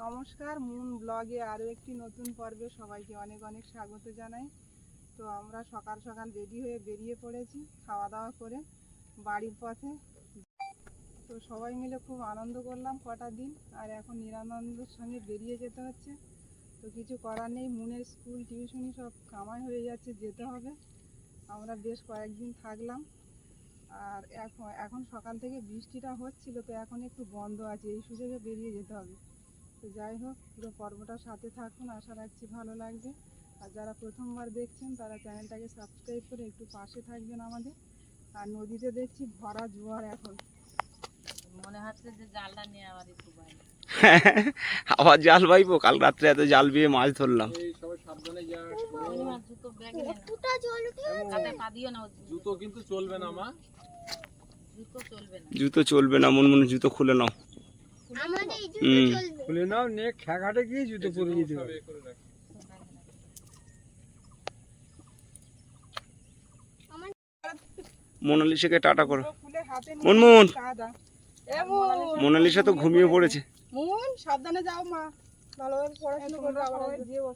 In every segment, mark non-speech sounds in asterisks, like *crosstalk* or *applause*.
নমস্কার, মুন ব্লগে আরও একটি নতুন পর্বে সবাইকে অনেক অনেক স্বাগত জানাই। তো আমরা সকাল সকাল রেডি হয়ে বেরিয়ে পড়েছি খাওয়া দাওয়া করে বাড়ির পথে। তো সবাই মিলে খুব আনন্দ করলাম কটা দিন, আর এখন নিরানন্দের সঙ্গে বেরিয়ে যেতে হচ্ছে। তো কিছু করার নেই, মুনের স্কুল টিউশনি সব কামাই হয়ে যাচ্ছে, যেতে হবে। আমরা বেশ কয়েকদিন থাকলাম। আর এখন এখন সকাল থেকে বৃষ্টিটা হচ্ছিল, তো এখন একটু বন্ধ আছে, এই সুযোগে বেরিয়ে যেতে হবে। তো যাই হোক পুরো পর্বটার সাথে থাকুন আশা রাখছি ভালো লাগবে। আর যারা প্রথমবার দেখছেন তারা চ্যানেলটাকে সাবস্ক্রাইব করে একটু পাশে থাকবেন আমাদের। আর নদীতে দেখছি ভরা জোয়ার এখন। মনে হচ্ছে যে জালটা নিয়ে আবার একটু বাইরে। *laughs* আবার জাল বাইবো? কাল রাত্রে এত জাল বিয়ে মাছ ধরলাম। এই সবাই সাবধানে যা আমার জুতো চলবে না মা। জুতো চলবে জুতো চলবে না মন মনে জুতো খুলে নাও। খুলে নাও নে খেঘাটে গিয়ে জুতো পরে যেতে হবে এ করে রাখ। মোনালিসাকে টাটা করো। তো খুলে হাতে নিয়ে মুনমুন। কাদা এ মুন মোনালিসা তো ঘুমিয়ে পড়েছে। মুন সাবধানে যাও মা। ভালোভাবে পড়াশোনা করবে আবার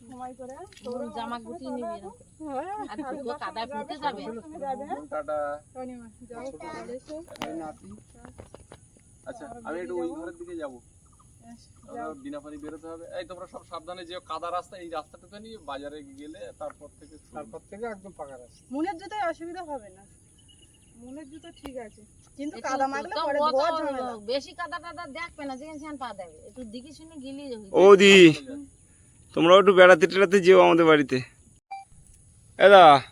সময় করে। হ্যাঁ? তোর জামা গুটিয়ে নিবি। হ্যাঁ, আর জুতো কাদায় ফুটে যাবে। হ্যাঁ? টাটা। যাও। নাতি। আচ্ছা আমি একটু ওই ঘরের দিকে যাব। বিনা পানি বেরোতে হবে। এই তোমরা সব সাবধানে যে কাদা রাস্তা এই রাস্তাটাতে নিয়ে বাজারে গেলে তারপর থেকে তারপর থেকে একদম পাকা রাস্তা। মুনের জুতোয় অসুবিধা হবে না। মুনের জুতো ঠিক আছে। কিন্তু একটু- কাদা পরে বড় ঝামেলা। বেশি কাদা টাদা দেখবে না যেখানে সেখানে পা দেবে। একটু দিকে শুনে গিলি ও দি তোমরাও একটু বেড়াতে টেড়াতে যেও আমাদের বাড়িতে। এদা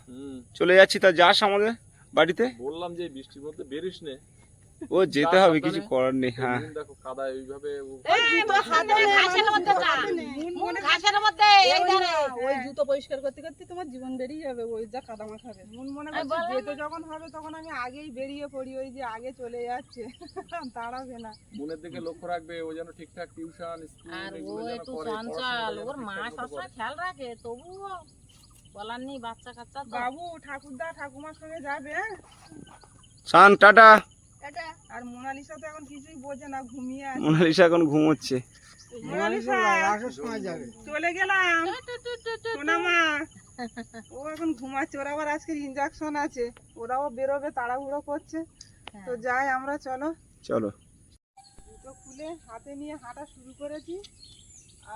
চলে যাচ্ছি তা যাস আমাদের বাড়িতে। বললাম যে বৃষ্টির মধ্যে বেরিস নে। ও যেতে হবে কিছু করার নেই হ্যাঁ। দিন দেখো কাদা এইভাবে ঘাসের মধ্যে যা। মুন ঘাসের মধ্যে এই ধারে ওই জুতো পরিষ্কার করতে করতে তোমার জীবন বেরিয়ে যাবে ওই যা কাদা মাখাবে মন মনে করছে যেতে যখন হবে তখন আমি আগেই বেরিয়ে পড়ি ওই যে আগে চলে যাচ্ছে। *laughs* দাঁড়াবে না। মনের দিকে লক্ষ্য রাখবে ও যেন ঠিকঠাক টিউশন স্কুল আর ও একটু চঞ্চল ওর মা পড়াশোনাটা যেন ঠিকঠাক মতো সবসময় খেয়াল রাখে তবুও বলার নেই বাচ্চা কাচ্চা বাবু ঠাকুরদা ঠাকুমার সঙ্গে যাবে হ্যাঁ? সান টাটা। আর মোনালিসা তো এখন কিছুই বোঝে না ঘুমিয়ে আছে। মোনালিসা এখন ঘুমোচ্ছে। মোনালিসা আসার সময় যাবে। চলে গেলাম। সোনা মা। ও এখন ঘুমাচ্ছে ওর আবার আজকের ইনজেকশন আছে। ওরাও বেরোবে তাড়াহুড়ো করছে। হ্যাঁ। তো যাই আমরা চলো। চলো। জুতো খুলে হাতে নিয়ে হাঁটা শুরু করেছি।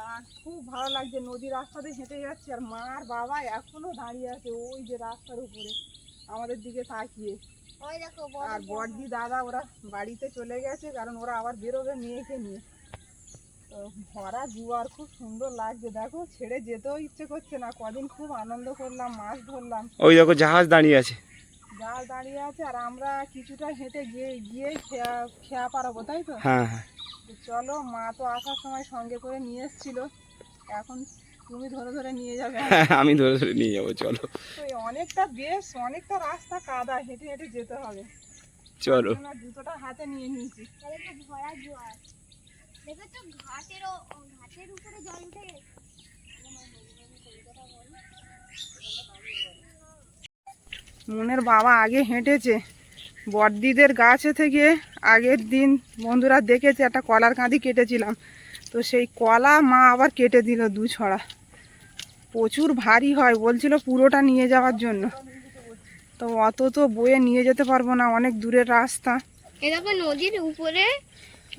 আর খুব ভালো লাগছে নদী রাস্তাতে হেঁটে যাচ্ছি। আর মা আর বাবা এখনও দাঁড়িয়ে আছে ওই যে রাস্তার উপরে আমাদের দিকে তাকিয়ে। আর বড়দি দাদা ওরা বাড়িতে চলে গেছে কারণ ওরা আবার বেরোবে মেয়েকে নিয়ে। তো ভরা জুয়ার খুব সুন্দর লাগছে। দেখো ছেড়ে যেতেও ইচ্ছে করছে না। কদিন খুব আনন্দ করলাম মাছ ধরলাম। ওই দেখো জাহাজ দাঁড়িয়ে আছে। জাল দাঁড়িয়ে আছে আর আমরা কিছুটা হেঁটে গিয়ে গিয়ে খেয়া খেয়া পারাবো তাই তো? হ্যাঁ হ্যাঁ। তো চলো মা তো আসার সময় সঙ্গে করে নিয়ে এসেছিল। এখন তুমি ধরে ধরে নিয়ে যাবে আমি ধরে ধরে নিয়ে যাব চলো। অনেকটা বেশ অনেকটা রাস্তা কাদা হেঁটে হেঁটে যেতে হবে। চলো। জুতোটা হাতে নিয়ে নিয়েছি। ভরা জোয়ার। দেখো ঘাটের ঘাটের উপরে জল উঠে মনের বাবা আগে হেঁটেছে। বড়দিদের গাছে থেকে আগের দিন বন্ধুরা দেখেছে একটা কলার কাঁদি কেটেছিলাম। তো সেই কলা মা আবার কেটে দিল দু ছড়া। প্রচুর ভারী হয় বলছিল পুরোটা নিয়ে যাওয়ার জন্য। তো অত তো বয়ে নিয়ে যেতে পারব না অনেক দূরের রাস্তা। এ দেখো নদীর উপরে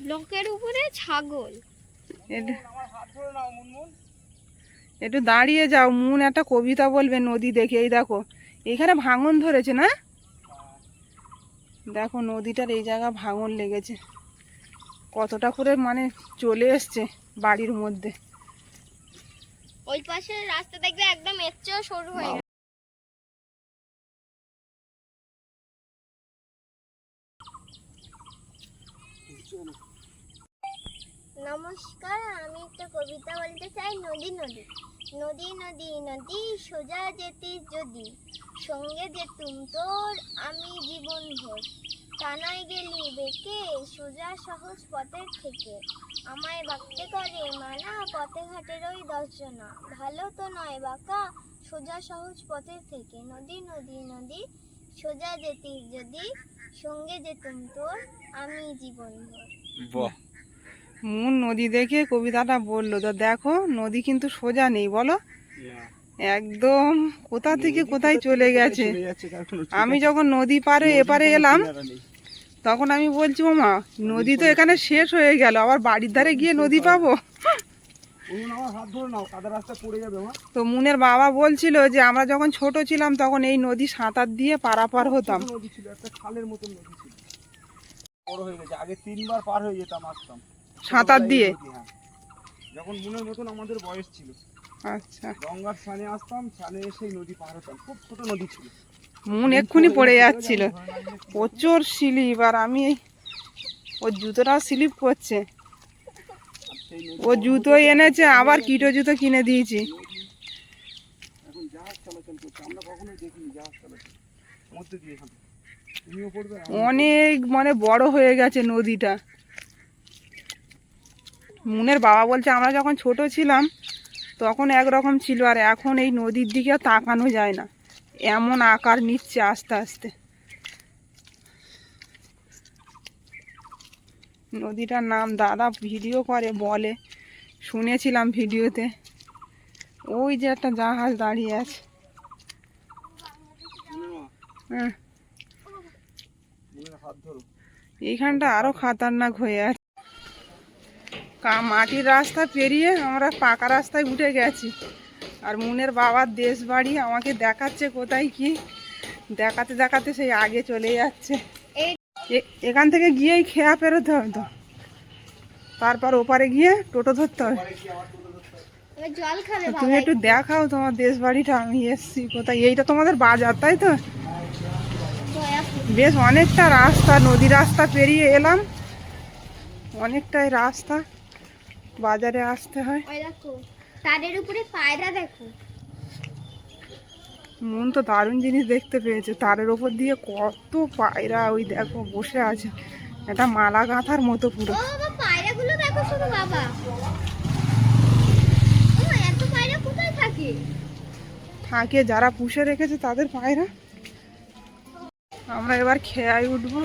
ব্লকের উপরে ছাগল। একটু দাঁড়িয়ে যাও মুন একটা কবিতা বলবে নদী দেখে এই দেখো। এখানে ভাঙন ধরেছে না? দেখো নদীটার এই জায়গা ভাঙন লেগেছে। কতটা করে মানে চলে এসছে বাড়ির মধ্যে। ওই পাশের রাস্তা দেখবে একদম চেয়েও সরু হয়ে গেছে। নমস্কার, আমি একটা কবিতা বলতে চাই। নদী নদী নদী নদী নদী, সোজা যেতে যদি, সঙ্গে যেতুম তোর, আমি জীবন ভোর। টানায় গেলি বেঁকে সোজা সহজ পথের থেকে। আমায় বাঁকতে করে মানা পথে ঘাটের ওই দর্শনা ভালো তো নয় বাঁকা সোজা সহজ পথের থেকে। নদী নদী নদী সোজা যেতি যদি সঙ্গে যেতুম তোর আমি জীবন বাহ। মুন নদী দেখে কবিতাটা বলল তো দেখো নদী কিন্তু সোজা নেই বলো? একদম কোথা থেকে কোথায় চলে গেছে? আমি যখন নদী পারে এপারে এলাম তখন আমি বলছি মামা নদী তো এখানে শেষ হয়ে গেল আবার বাড়ির ধারে গিয়ে নদী পাবো? তো মুনের বাবা বলছিল যে আমরা যখন ছোট ছিলাম তখন এই নদী সাঁতার দিয়ে পারাপার হতাম। নদী ছিল একটা খালের মতন নদী ছিল বড় গেছে আগে তিনবার পার যেতাম আসতাম সাঁতার দিয়ে। যখন মনের মতন আমাদের বয়স ছিল। আচ্ছা। গঙ্গার স্নানে আসতাম স্নানে এসে নদী পার হতাম। খুব ছোট নদী ছিল। মুন এক্ষুনি পড়ে যাচ্ছিল। প্রচুর স্লিপ, আর আমি ওর জুতোটাও স্লিপ করছে। ও জুতো এনেছে, আবার কিটো জুতো কিনে দিয়েছি? অনেক মানে বড় হয়ে গেছে নদীটা। মুনের বাবা বলছে, আমরা যখন ছোট ছিলাম, তখন একরকম ছিল, আর এখন এই নদীর দিকে তাকানো যায় না। এমন আকার নিচ্ছে আস্তে আস্তে। নদীটার নাম দাদা ভিডিও করে, বলে। শুনেছিলাম ভিডিওতে। ওই যে একটা জাহাজ দাঁড়িয়ে আছে। হ্যাঁ। এইখানটা আরও খাতারনাক হয়ে আছে। মাটির রাস্তা পেরিয়ে আমরা পাকা রাস্তায় উঠে গেছি। আর মুনের বাবার দেশ বাড়ি আমাকে দেখাচ্ছে কোথায় কি? দেখাতে দেখাতে সেই আগে চলে যাচ্ছে। এখান থেকে গিয়েই খেয়া পেরোতে হবে তো। তারপর ওপারে গিয়ে টোটো ধরতে হবে। তুমি একটু দেখাও তোমার দেশ বাড়িটা আমি এসছি কোথায়? এইটা তোমাদের বাজার তাই তো? বেশ অনেকটা রাস্তা নদী রাস্তা পেরিয়ে এলাম। অনেকটাই রাস্তা বাজারে আসতে হয়। তাদের উপরে পায়রা দেখো। মন তো দারুণ জিনিস দেখতে পেয়েছে। তারের ওপর দিয়ে কত পায়রা ওই দেখো বসে আছে। একটা মালা গাঁথার মতো পুরো। পায়রাগুলো দেখো শুধু বাবা। এত পায়রা কোথায় থাকে? থাকে যারা পুষে রেখেছে তাদের পায়রা। আমরা এবার খেয়াই উঠবো।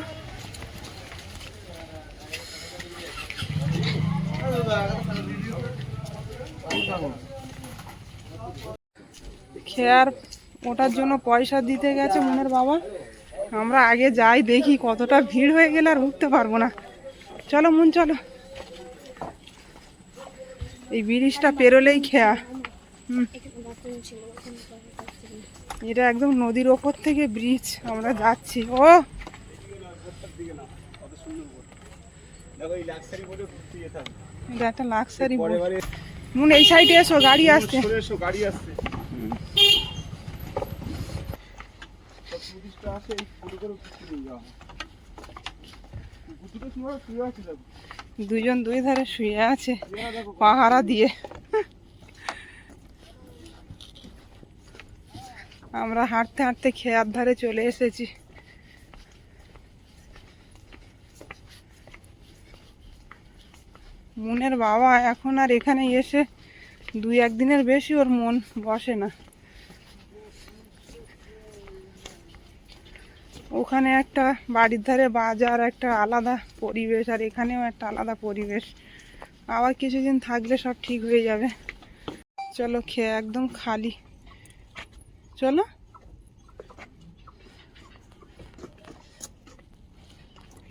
খেয়ার ওটার জন্য পয়সা দিতে গেছে মনের বাবা। আমরা আগে যাই, দেখি কতটা ভিড় হয়ে গেলে আর উঠতে পারব না। চলো মন, চলো। এই ব্রিজটা পেরোলেই খেয়া। হুম। এটা একদম নদীর ওপর থেকে ব্রিজ, আমরা যাচ্ছি। ও! একটা লাক্সারি নুন এই সাইডে এসো গাড়ি আসছে। এসো গাড়ি আসছে। দুজন দুই ধারে শুয়ে আছে পাহারা দিয়ে। আমরা হাঁটতে হাঁটতে খেয়ার ধারে চলে এসেছি। মনের বাবা এখন আর এখানে এসে দুই একদিনের বেশি ওর মন বসে না। ওখানে একটা বাড়ির ধারে বাজার, একটা আলাদা পরিবেশ, আর এখানেও একটা আলাদা পরিবেশ। আবার কিছুদিন থাকলে সব ঠিক হয়ে যাবে। চলো খেয়ে একদম খালি। চলো।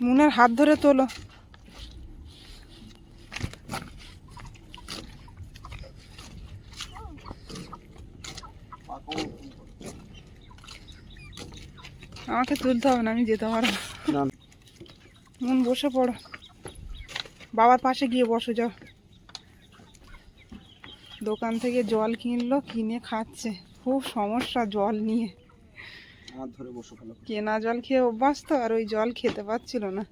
মুনের হাত ধরে তোলো। আমাকে তুলতে হবে না আমি যেতে পারব। মন বসে পড়ো। বাবার পাশে গিয়ে বসো যাও। দোকান থেকে জল কিনলো কিনে খাচ্ছে। খুব সমস্যা জল নিয়ে। বসো কেনা জল খেয়ে অভ্যাস তো আর ওই জল খেতে পারছিল না।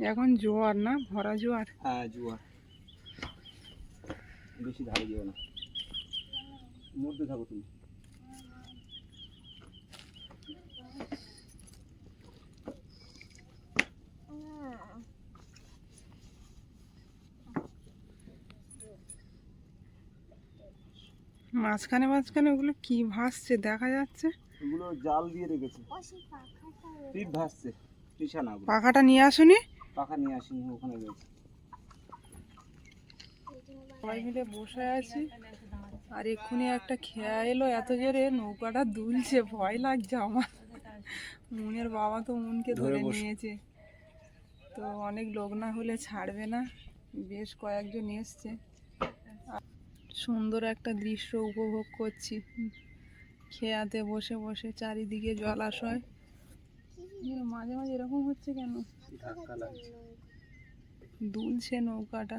এখন জোয়ার না ভরা জোয়ার। হ্যাঁ জোয়ার। বেশি ধারে যেও না। মধ্যে থাকো তুমি। মাঝখানে মাঝখানে ওগুলো কি ভাসছে দেখা যাচ্ছে? ওগুলো জাল দিয়ে রেখেছে। ভাসছে। বিছানা পাখাটা নিয়ে আসুনি? পাখা নিয়ে আসিনি ওখানে রয়েছে। সবাই মিলে বসে আছি। আর এক্ষুনি একটা খেয়া এলো এত জোরে নৌকাটা দুলছে ভয় লাগছে আমার। মুনের বাবা তো মুনকে ধরে নিয়েছে। তো অনেক লোক না হলে ছাড়বে না বেশ কয়েকজন এসছে। আর সুন্দর একটা দৃশ্য উপভোগ করছি। খেয়াতে বসে বসে চারিদিকে জলাশয়। মাঝে মাঝে এরকম হচ্ছে কেন? ধাক্কা লাগছে। দুলছে নৌকাটা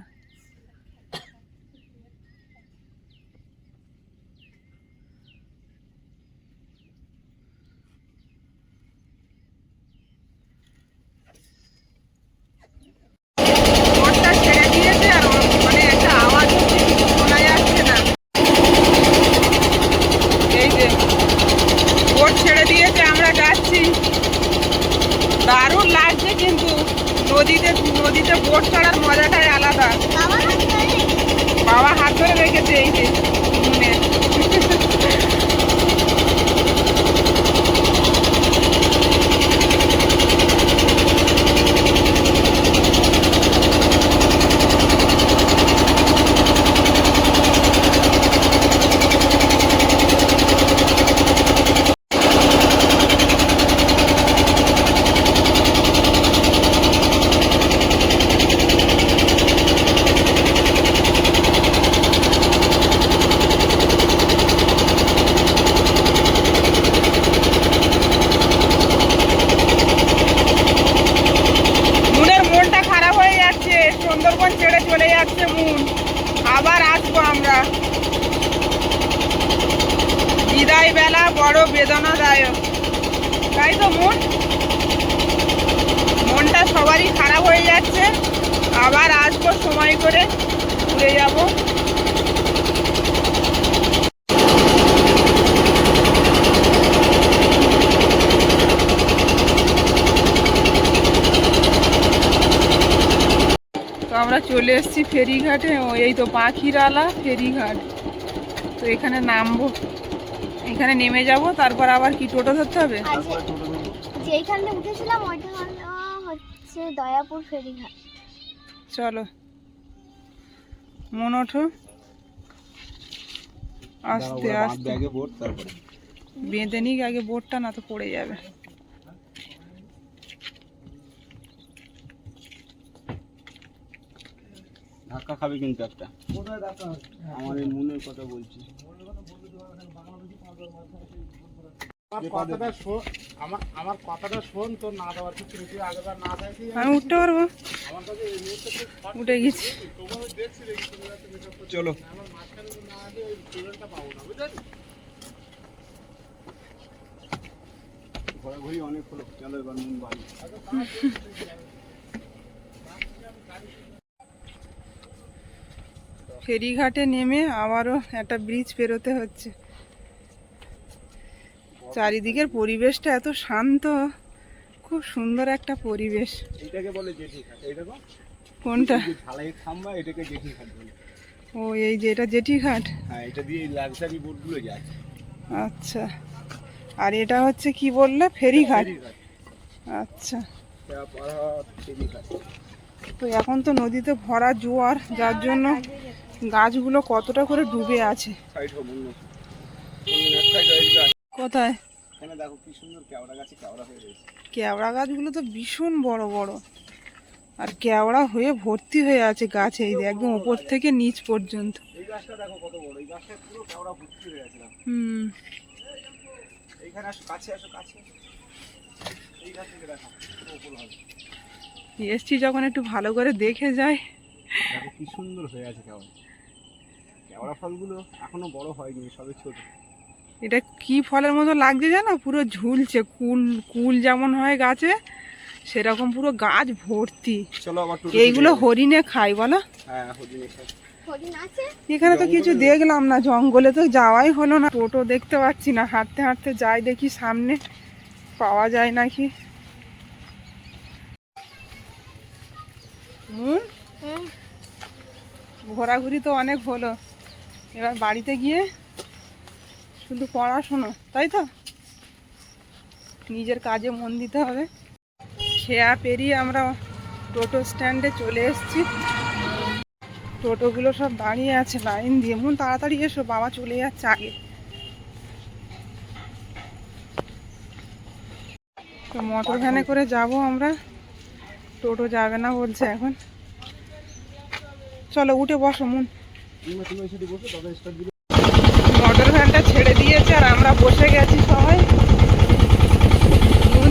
বোটটা ছেড়ে দিয়েছে আর ওর মানে একটা আওয়াজ হচ্ছে কিছু শোনা যাচ্ছে না এই যে বোট ছেড়ে দিয়েছে আমরা যাচ্ছি দারুণ লাগছে কিন্তু নদীতে নদীতে বোট চড়ার মজাটাই আলাদা বাবা হাত ধরে বাবা হাত ধরে রেখেছে এই যে মুনে মুনের মনটা খারাপ হয়ে যাচ্ছে সুন্দরবন ছেড়ে চলে যাচ্ছে মুন আবার আসব আমরা বিদায় বেলা বড় বেদনাদায়ক তাই তো মন মনটা সবারই খারাপ হয়ে যাচ্ছে আবার আসব সময় করে ঘুরে যাব তো আমরা চলে এসেছি ফেরিঘাটে ও এই তো পাখিরালা ফেরিঘাট। তো এখানে নামবো। এখানে নেমে যাব তারপর আবার কি টোটো ধরতে হবে? আর যে- যেইখানে উঠেছিলাম ওইটা হলো হচ্ছে দয়াপুর ফেরিঘাট। চলো। মন ওঠো। আস্তে আস্তে। ব্যাগে বোট তারপরে। বেঁধে নিক আগে বোটটা না তো পড়ে যাবে। ধাক্কা খাবে কিন্তু একটা। আমার এই মনের কথা বলছি। কথাটা শোন আমার আমার কথাটা শোন তোর না দেওয়ার কিছু। তুই আগেবার না চাইছি আমি উঠতে পারব? উঠে গেছি। চলো। ঘোরাঘুরি অনেক হলো। চলো এবার মন ফেরিঘাটে নেমে আবারও একটা ব্রিজ পেরোতে হচ্ছে। চারিদিকের পরিবেশটা এত শান্ত খুব সুন্দর একটা পরিবেশ। বলে কোনটা? এটাকে বলে। ও এই যে এটা জেঠি ঘাট? হ্যাঁ এটা দিয়ে লাক্সারি বোটগুলো যায়। আচ্ছা। আর এটা হচ্ছে কি বললে? ফেরিঘাট? আচ্ছা। তো এখন তো নদীতে ভরা জোয়ার যার জন্য গাছগুলো কতটা করে ডুবে আছে? কোথায়? দেখো কি সুন্দর কেওড়া গাছে কেওড়া হয়ে রয়েছে। কেওড়া গাছগুলো তো ভীষণ বড় বড়। আর কেওড়া হয়ে ভর্তি হয়ে আছে গাছে এই একদম ওপর থেকে নিচ পর্যন্ত। এই গাছটা দেখো কত বড় এই গাছটা পুরো কেওড়া ভর্তি হয়ে আছে হুম। এইখানে আসো কাছে আসো কাছে এই গাছ থেকে দেখো উপর হবে। এসছি যখন একটু ভালো করে দেখে যাই। দেখো কি সুন্দর হয়ে আছে কেওড়া। কেওড়া ফলগুলো এখনও বড় হয়নি সবে ছোট। এটা কি ফলের মতো লাগছে জানো? পুরো ঝুলছে কুল কুল যেমন হয় গাছে সেরকম পুরো গাছ ভর্তি। চলো এইগুলো হরিণে খায় বলো। হ্যাঁ হরিণের সাথে হরিণ আছে? এখানে তো কিছু দেখলাম না জঙ্গলে তো যাওয়াই হলো না। টোটো দেখতে পাচ্ছি না হাঁটতে হাঁটতে যাই দেখি সামনে পাওয়া যায় নাকি? ঘোরাঘুরি তো অনেক হলো। এবার বাড়িতে গিয়ে শুধু পড়াশুনো, তাই তো? নিজের কাজে মন দিতে হবে। খেয়া পেরিয়ে আমরা টোটো স্ট্যান্ডে চলে এসেছি। টোটোগুলো সব দাঁড়িয়ে আছে লাইন দিয়ে। মন, তাড়াতাড়ি এসো, বাবা চলে যাচ্ছে আগে। তো মোটর ভ্যানে করে যাব আমরা। টোটো যাবে না বলছে এখন। চলো, উঠে বসো, মুন। মোটর ভ্যানটা ছেড়ে দিয়েছে আর আমরা বসে গেছি সবাই।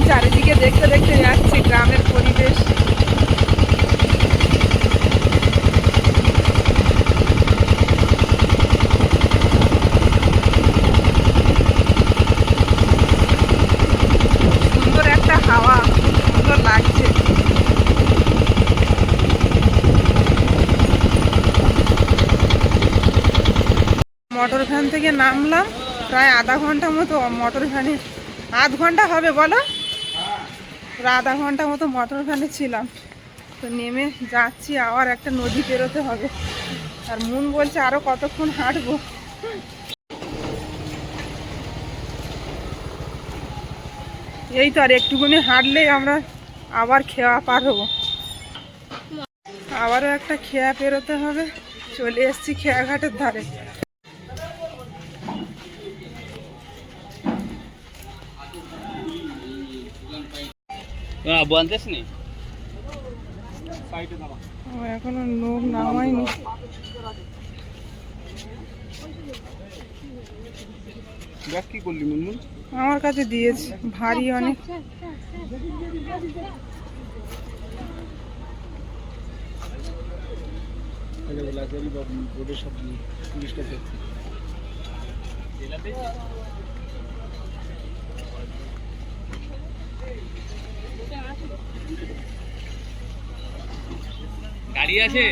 চারিদিকে দেখতে দেখতে যাচ্ছি, গ্রামের পরিবেশ সুন্দর একটা হাওয়া সুন্দর লাগছে মোটর ভ্যান থেকে নামলাম, প্রায় আধা ঘণ্টা মতো মোটর ভ্যানে আধ ঘণ্টা হবে বলো? প্রায় আধা ঘণ্টা মতো মোটর ভ্যানে ছিলাম। তো নেমে যাচ্ছি, আবার একটা নদী পেরোতে হবে। আর মন বলছে আরও কতক্ষণ হাঁটবো। এই তো আর একটুখানি হাঁটলেই আমরা আবার খেয়া পার হব। আবারও একটা খেয়া পেরোতে হবে। চলে এসছি খেয়া ঘাটের ধারে বলতেস নি? ও এখনও লোক নামায়নি। ব্যাগ কি করলি মুনমুন। আমার কাছে দিয়েছে ভারী অনেক। সব পুলিশ কাছে গাড়ি আছে?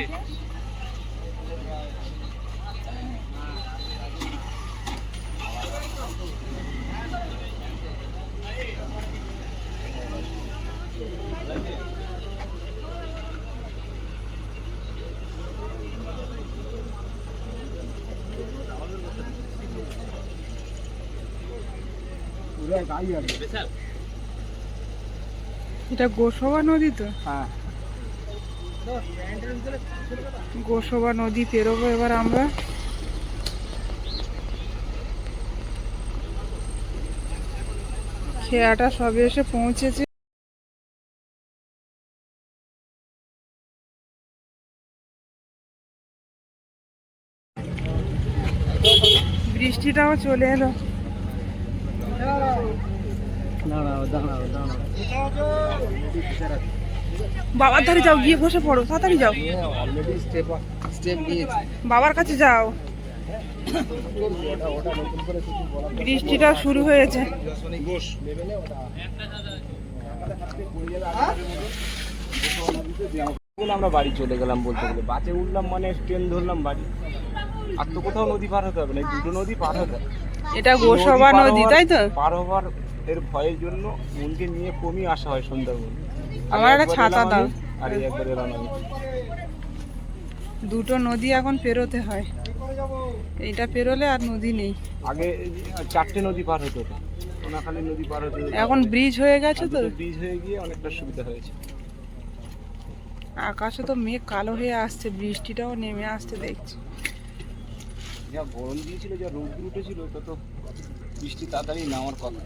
গাড়ি আছে। এটা গোসবা নদী তো? হ্যাঁ। গোসবা নদী পেরোবো এবার আমরা। খেয়াটা সবে এসে পৌঁছেছে। বৃষ্টিটাও চলে এলো। বাবার ধারে যাও গিয়ে বসে পড়ো তাড়াতাড়ি যাও। বাবার কাছে যাও। বৃষ্টিটা শুরু হয়েছে। আমরা বাড়ি চলে গেলাম বলতে গেলে। বাসে উঠলাম মানে ট্রেন ধরলাম বাড়ি। আর তো কোথাও নদী পার হতে হবে না দুটো নদী পার হতে হবে। এটা গোসবা নদী তাই তো? পার হওয়ার এর ভয়ের জন্য মনকে নিয়ে কমই আসা হয় সন্ধ্যাবেলা আমার একটা ছাতা দাও। আর একবার আমি। দুটো নদী এখন পেরোতে হয়। এইটা পেরোলে আর নদী নেই। আগে চারটে নদী পার হতে কোনাখালী নদী পার হতে হতো এখন ব্রিজ হয়ে গেছে তো? ব্রিজ হয়ে গিয়ে অনেকটা সুবিধা হয়েছে। আকাশে তো মেঘ কালো হয়ে আসছে বৃষ্টিটাও নেমে আসছে দেখছি। যা গরম দিয়েছিল যা রোদ উঠেছিল তত বৃষ্টি তাড়াতাড়ি নামার কথা।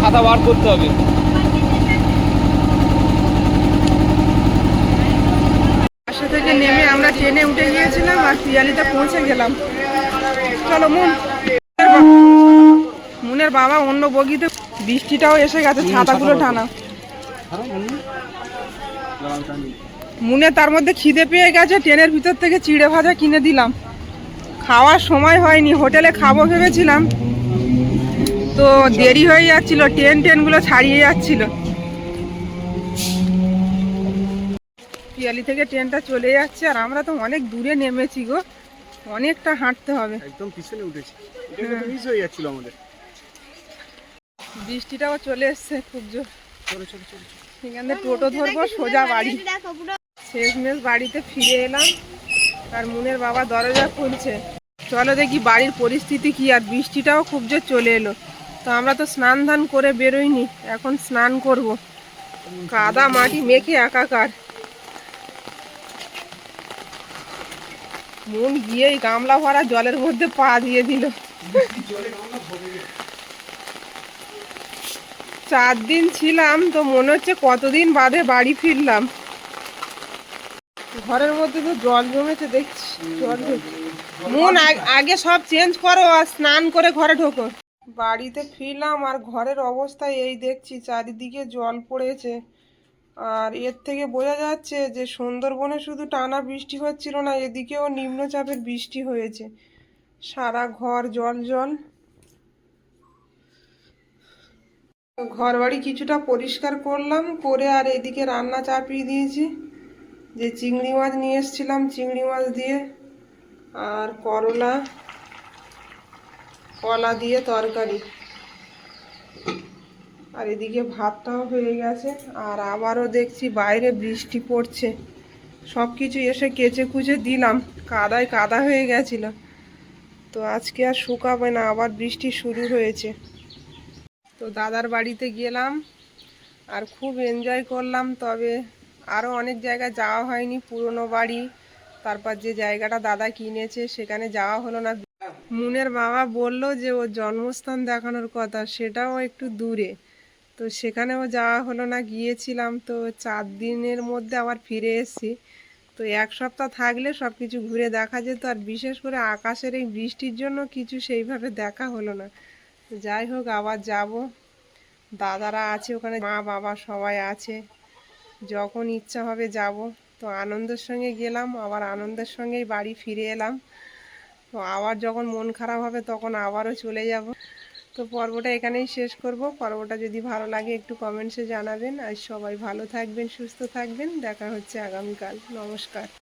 ছাতা বার করতে হবে। বাসা থেকে নেমে আমরা ট্রেনে উঠে গিয়েছিলাম আর পিয়ালিতে পৌঁছে গেলাম। চলো মুন। মুনের বাবা অন্য বগিতে বৃষ্টিটাও এসে গেছে ছাতাগুলো টানা। মুনে তার মধ্যে খিদে পেয়ে গেছে ট্রেনের ভিতর থেকে চিড়ে ভাজা কিনে দিলাম। খাওয়ার সময় হয়নি হোটেলে খাব ভেবেছিলাম। তো দেরি হয়ে যাচ্ছিল ট্রেন ট্রেনগুলো ছাড়িয়ে যাচ্ছিল। পিয়ালি থেকে ট্রেনটা চলে যাচ্ছে আর আমরা তো অনেক দূরে নেমেছি গো অনেকটা হাঁটতে হবে। একদম পিছনে উঠেছি। মিস হয়ে যাচ্ছিল আমাদের। বৃষ্টিটাও চলে এসছে খুব জোর। এখান টোটো ধরবো সোজা বাড়ি। শেষমেশ বাড়িতে ফিরে এলাম আর মুনের বাবা দরজা খুলছে। চলো দেখি বাড়ির পরিস্থিতি কি আর বৃষ্টিটাও খুব জোর চলে এলো। তো আমরা তো স্নান ধান করে বেরোইনি, এখন স্নান করব। কাদা মাটি মেখে একাকার। মন গিয়েই গামলা ভরা জলের মধ্যে পা দিয়ে দিল। চার দিন ছিলাম, তো মনে হচ্ছে কতদিন বাদে বাড়ি ফিরলাম। ঘরের মধ্যে তো জল জমেছে, দেখছি জল মন আগে সব চেঞ্জ করো আর স্নান করে ঘরে ঢোকো। বাড়িতে ফিরলাম আর ঘরের অবস্থা এই দেখছি, চারিদিকে জল পড়েছে। আর এর থেকে বোঝা যাচ্ছে যে সুন্দরবনে শুধু টানা বৃষ্টি হচ্ছিল না, এদিকেও নিম্নচাপের বৃষ্টি হয়েছে। সারা ঘর জল জল। ঘর বাড়ি কিছুটা পরিষ্কার করলাম, করে আর এদিকে রান্না চাপিয়ে দিয়েছি। যে চিংড়ি মাছ নিয়ে এসেছিলাম, চিংড়ি মাছ দিয়ে। আর করলা। কলা দিয়ে তরকারি। আর এদিকে ভাতটাও হয়ে গেছে, আর আবারও দেখছি বাইরে বৃষ্টি পড়ছে। সব কিছু এসে কেচে কুচে দিলাম, কাদায় কাদা হয়ে গেছিল। তো আজকে আর শুকাবে না, আবার বৃষ্টি শুরু হয়েছে। তো দাদার বাড়িতে গেলাম, আর খুব এনজয় করলাম, তবে আরও অনেক জায়গায় যাওয়া হয়নি, পুরনো বাড়ি। তারপর যে জায়গাটা দাদা কিনেছে, সেখানে যাওয়া হলো না। মুনের বাবা বলল যে, ওর জন্মস্থান দেখানোর কথা, সেটাও একটু দূরে। তো সেখানেও যাওয়া হলো না, গিয়েছিলাম। তো চার দিনের মধ্যে আবার ফিরে এসেছি। তো এক সপ্তাহ থাকলে সব কিছু ঘুরে দেখা যেত, আর বিশেষ করে আকাশের এই বৃষ্টির জন্য কিছু সেইভাবে দেখা হলো না। যাই হোক, আবার যাব। দাদারা আছে ওখানে, মা বাবা সবাই আছে। যখন ইচ্ছা হবে যাব। তো আনন্দের সঙ্গে গেলাম, আবার আনন্দের সঙ্গেই বাড়ি ফিরে এলাম। তো আবার যখন মন খারাপ হবে তখন আবারও চলে যাব। তো পর্বটা এখানেই শেষ করব। পর্বটা যদি ভালো লাগে একটু কমেন্টসে জানাবেন। আর সবাই ভালো থাকবেন, সুস্থ থাকবেন। দেখা হচ্ছে আগামীকাল। নমস্কার।